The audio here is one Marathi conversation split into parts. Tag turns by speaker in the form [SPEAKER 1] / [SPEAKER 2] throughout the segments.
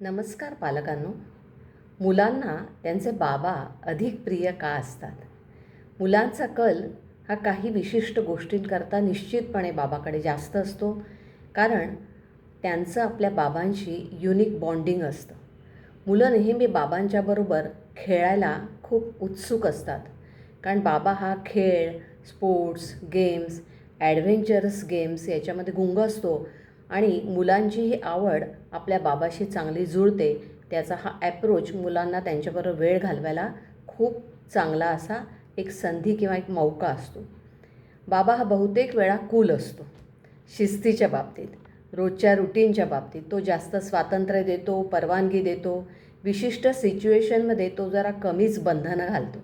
[SPEAKER 1] नमस्कार पालकांनो. मुलांना त्यांचे बाबा अधिक प्रिय का असतात? मुलांचा कल हा काही विशिष्ट गोष्टींकरता निश्चितपणे बाबाकडे जास्त असतो कारण त्यांचं आपल्या बाबांशी युनिक बॉन्डिंग असतं. मुलं नेहमी बाबांच्याबरोबर खेळायला खूप उत्सुक असतात कारण बाबा हा खेळ स्पोर्ट्स गेम्स ॲडव्हेंचरस गेम्स याच्यामध्ये गुंग असतो. आणि मुलांची ही आवड आपल्या बाबाशी चांगली जुळते त्याचा हा ॲप्रोच मुलांना त्यांच्याबरोबर वेळ घालवायला खूप चांगला असा एक संधी किंवा एक मौका असतो. बाबा हा बहुतेक वेळा कूल असतो शिस्तीच्या बाबतीत रोजच्या रुटीनच्या बाबतीत. तो जास्त स्वातंत्र्य देतो परवानगी देतो विशिष्ट सिच्युएशनमध्ये तो जरा कमीच बंधनं घालतो.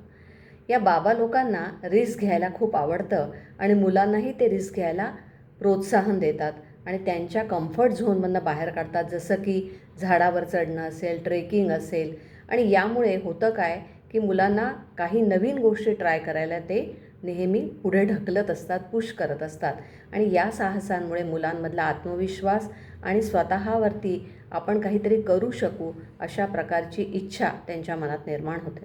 [SPEAKER 1] या बाबा लोकांना रिस्क घ्यायला खूप आवडतं आणि मुलांनाही ते रिस्क घ्यायला प्रोत्साहन देतात. आणि त्यांच्या कम्फर्ट झोनमधनं बाहेर काढतात. जसं की झाडावर चढणं असेल ट्रेकिंग असेल. आणि यामुळे होतं काय की मुलांना काही नवीन गोष्टी ट्राय करायला ते नेहमी पुढे ढकलत असतात पुश करत असतात. आणि या साहसांमुळे मुलांमधला आत्मविश्वास आणि स्वतःवरती आपण काहीतरी करू शकू अशा प्रकारची इच्छा त्यांच्या मनात निर्माण होते.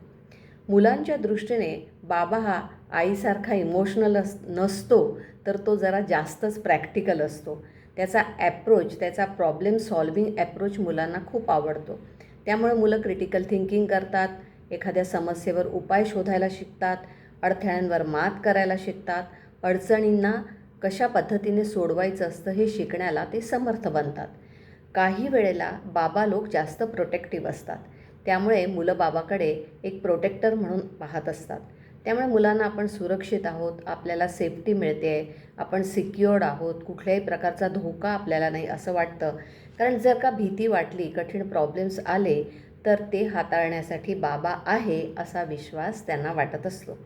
[SPEAKER 1] मुलांच्या दृष्टीने बाबा हा आईसारखा इमोशनल अस नसतो तर तो जरा जास्तच प्रॅक्टिकल असतो. त्याचा ॲप्रोच त्याचा प्रॉब्लेम सॉल्विंग ॲप्रोच मुलांना खूप आवडतो. त्यामुळे मुलं क्रिटिकल थिंकिंग करतात एखाद्या समस्येवर उपाय शोधायला शिकतात अडथळ्यांवर मात करायला शिकतात अडचणींना कशा पद्धतीने सोडवायचं असतं हे शिकण्याला ते समर्थ बनतात. काही वेळेला बाबा लोक जास्त प्रोटेक्टिव्ह असतात. त्यामुळे मुलं बाबाकडे एक प्रोटेक्टर म्हणून पाहत असतात. त्यामुळे मुलांना आपण सुरक्षित आहोत आपल्याला सेफ्टी मिळते आहे आपण सिक्युअर्ड आहोत कुठल्याही प्रकारचा धोका आपल्याला नाही असं वाटतं. कारण जर का भीती वाटली कठीण प्रॉब्लेम्स आले तर ते हाताळण्यासाठी बाबा आहे असा विश्वास त्यांना वाटत असतो.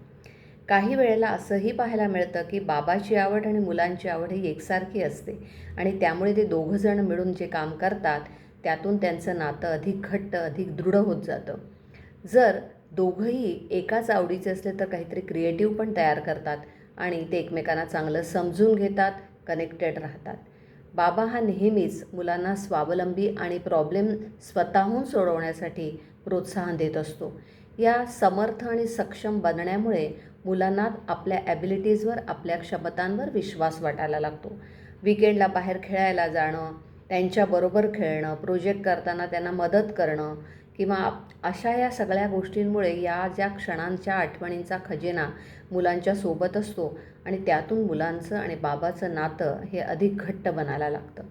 [SPEAKER 1] काही वेळेला असंही पाहायला मिळतं की बाबाची आवड आणि मुलांची आवड ही एकसारखी असते आणि त्यामुळे ते दोघंजण मिळून जे काम करतात त्यातून त्यांचं नातं अधिक घट्ट अधिक दृढ होत जातं. जर दोघंही एकाच आवडीचे असले तर काहीतरी क्रिएटिव्ह पण तयार करतात आणि ते एकमेकांना चांगलं समजून घेतात कनेक्टेड राहतात. बाबा हा नेहमीच मुलांना स्वावलंबी आणि प्रॉब्लेम स्वतःहून सोडवण्यासाठी प्रोत्साहन देत असतो. या समर्थ आणि सक्षम बनण्यामुळे मुलांना आपल्या ॲबिलिटीजवर आपल्या क्षमतांवर विश्वास वाटायला लागतो. विकेंडला बाहेर खेळायला जाणं त्यांच्याबरोबर खेळणं प्रोजेक्ट करताना त्यांना मदत करणं किंवा अशा या सगळ्या गोष्टींमुळे या ज्या क्षणांच्या आठवणींचा खजिना मुलांच्या सोबत असतो आणि त्यातून मुलांचं आणि बाबाचं नातं हे अधिक घट्ट बनायला लागतं.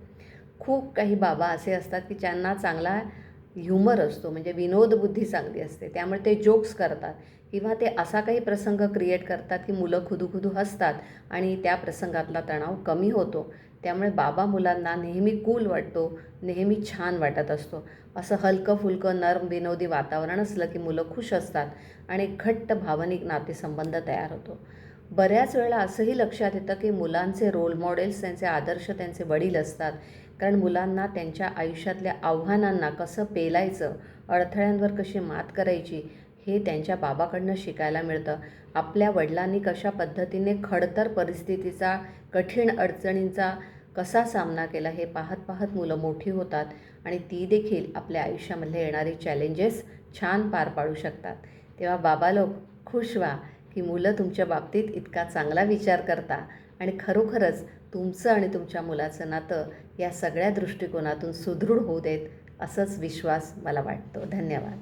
[SPEAKER 1] खूप काही बाबा असे असतात की ज्यांना चांगला ह्युमर असतो म्हणजे विनोदबुद्धी चांगली असते. त्यामुळे ते जोक्स करतात किंवा ते असा काही प्रसंग क्रिएट करतात की मुलं खुदूखुदू हसतात आणि त्या प्रसंगातला तणाव कमी होतो. त्यामुळे बाबा मुलांना नेहमी कूल वाटतो नेहमी छान वाटत असतो. असं हलकं फुलकं नर्म विनोदी वातावरण असलं की मुलं खुश असतात आणि घट्ट भावनिक नातेसंबंध तयार होतो. बऱ्याच वेळा असंही लक्षात येतं की मुलांचे रोल मॉडेल्स त्यांचे आदर्श त्यांचे वडील असतात. कारण मुलांना त्यांच्या आयुष्यातल्या आव्हानांना कसं पेलायचं अडथळ्यांवर कशी मात करायची हे त्यांच्या बाबाकडनं शिकायला मिळतं. आपल्या वडिलांनी कशा पद्धतीने खडतर परिस्थितीचा कठीण अडचणींचा कसा सामना केला हे पाहत पाहत मुलं मोठी होतात आणि ती देखील आपल्या आयुष्यामधले येणारे चॅलेंजेस छान पार पाडू शकतात. तेव्हा बाबा लोक खुश व्हा. की मुलं तुमच्या बाबतीत इतका चांगला विचार करता आणि खरोखरच तुमचं आणि तुमच्या मुलाचं नातं या सगळ्या दृष्टिकोनातून सुदृढ होऊ देत असंच विश्वास मला वाटतो. धन्यवाद.